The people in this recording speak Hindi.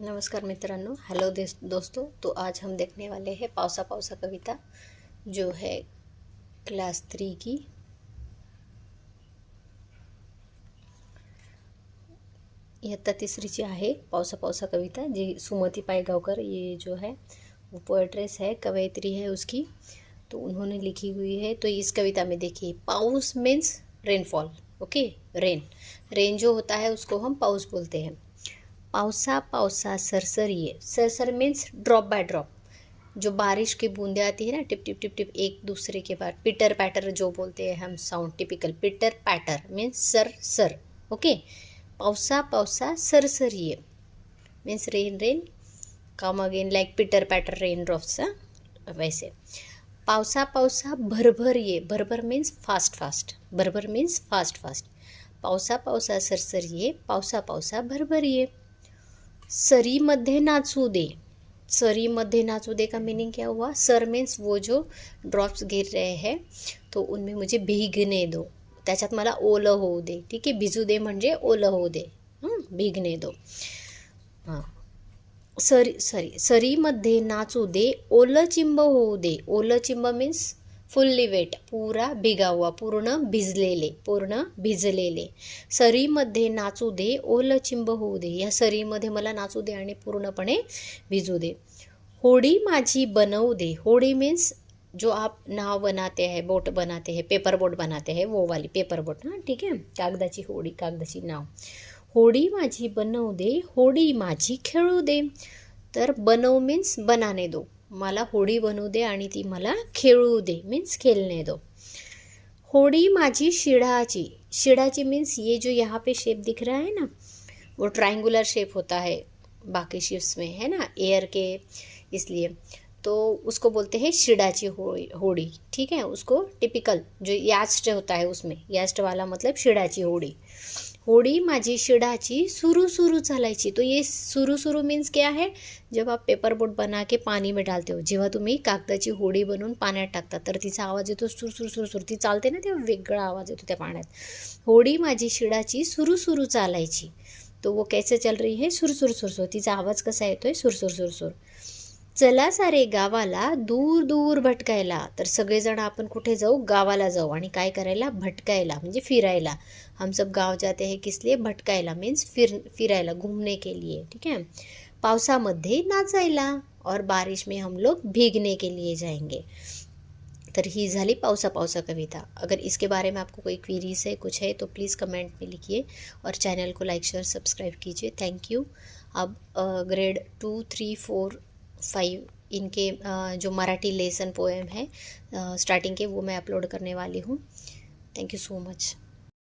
नमस्कार मित्रांनो हेलो देस- दोस्तों तो आज हम देखने वाले हैं पावसा पावसा कविता, जो है क्लास थ्री की। इयत्ता तिसरीची आहे, पावसा पावसा कविता, जी सुमती पायगावकर, ये जो है, वो पोएट्रेस है, कवयित्री है उसकी तो उन्होंने लिखी हुई है। तो इस कविता में देखिए, पाउस means rainfall okay rain rain जो होता है, उसको हम पाउस बोलते हैं। पावसा पावसा सरसरिए। सरसर मीन्स ड्रॉप बाय ड्रॉप जो बारिश की बूंदें आती है ना, टिप टिप टिप टिप, एक दूसरे के बाद पिटर पैटर जो बोलते हैं हम sound typical pitter patter means sir सर ओके पावसा पावसा सरसरिए means rain rain come again like pitter patter rain drops वैसे। पावसा पावसा भरभर ये भरभर मीन्स फास्ट फास्ट भरभर मीन्स फास्ट फास्ट पावसा पावसा सरसरिये पावसा पावसा भरभर ये सरीमध्ये नाचू दे. सरीमध्ये नाचू दे का मीनिंग क्या हुआ? सर मीन्स वो जो ड्रॉप्स गिर रहे हैं तो उनमें मुझे भिगने दो. त्याच्यात मला ओलं होऊ दे. ठीक आहे? भिजू दे म्हणजे ओलं होऊ दे. हं, दो. हां. सरी सरी सरीमध्ये नाचू दे. ओलं चिंब होऊ दे. ओलं चिंब मीन्स फुल्ली वेट पुरा भिगावा पूर्ण भिजलेले पूर्ण भिजलेले. सरीमध्ये नाचू दे ओलं चिंब होऊ दे. या सरीमध्ये मला नाचू दे आणि पूर्णपणे भिजू दे. होडी माझी बनवू दे. होडी मीन्स जो आप नाव बनाते हैं बोट बनाते हैं पेपर बोट बनाते हैं वो वाली पेपर बोट हां ठीक आहे कागदाची होडी कागदाची नाव. होडी माझी बनवू दे. होडी माझी खेळू दे. तर बनव मीन्स बनाने दो. मला होडी बनू दे आणि ती मला खेळू दे मीन्स खेलने दो. होडी माझी शिढ़ाची शिढ़ाची मीन्स ये जो यहाँ पे शेप दिख रहा है ना, वो ट्राइंगुलर शेप होता है, बाकी शिप्स में, है ना एयर के, इसलिए. तो उसको बोलते हैं शिडाची होड़ी होड़ी ठीक है? उसको टिपिकल जो यास्ट होता है उसमें यास्ट वाला मतलब शिडाची होड़ी। होड़ी माझी शिडाची सुरू सुरू चालायची तो ये सुरू सुरू मीन्स क्या है? जब आप पेपर बोट बना के पानी में डालते हो जेव्हा तुम्ही कागदाची होडी बनवून पाण्यात टाकता तर तिचा आवाज येतो सुर सुर सुर सुर ती चालते ना तेव्हा वेगळा आवाज येतो त्या पाण्यात. होडी माझी शिडाची सुरू सुरू चालायची तो वो कैसे चल रही है? सुर सुर सुर सुर तिचा आवाज कसा येतोय? सुर सुर सुर सुर. चला सारे गावाला, दूर दूर भटकायला. तर सगळेजण आपण कुठे जाऊ? गावाला जाऊ आणि काय करायला? भटकायला, म्हणजे फिरायला. हम सब गाव जाते हैं किस लिए भटकायला मीन्स फिर, फिरायला, घूमने के लिए, ठीक है? पावसामध्ये नाचायला और बारिश में हम लोग भीगने के लिए जाएँगे. तर ही झाली पावसा पावसा कविता. अगर इसके बारे में आपको कोई क्वीरीज है, कुछ है तो प्लीज़ कमेंट में लिखिए और चैनल को लाइक शेयर सब्सक्राइब कीजिए. थैंक यू अब grade two three four five इनके जो मराठी लेसन पोएम है स्टार्टिंग के, वो मैं अपलोड करने वाली हूँ। Thank you so much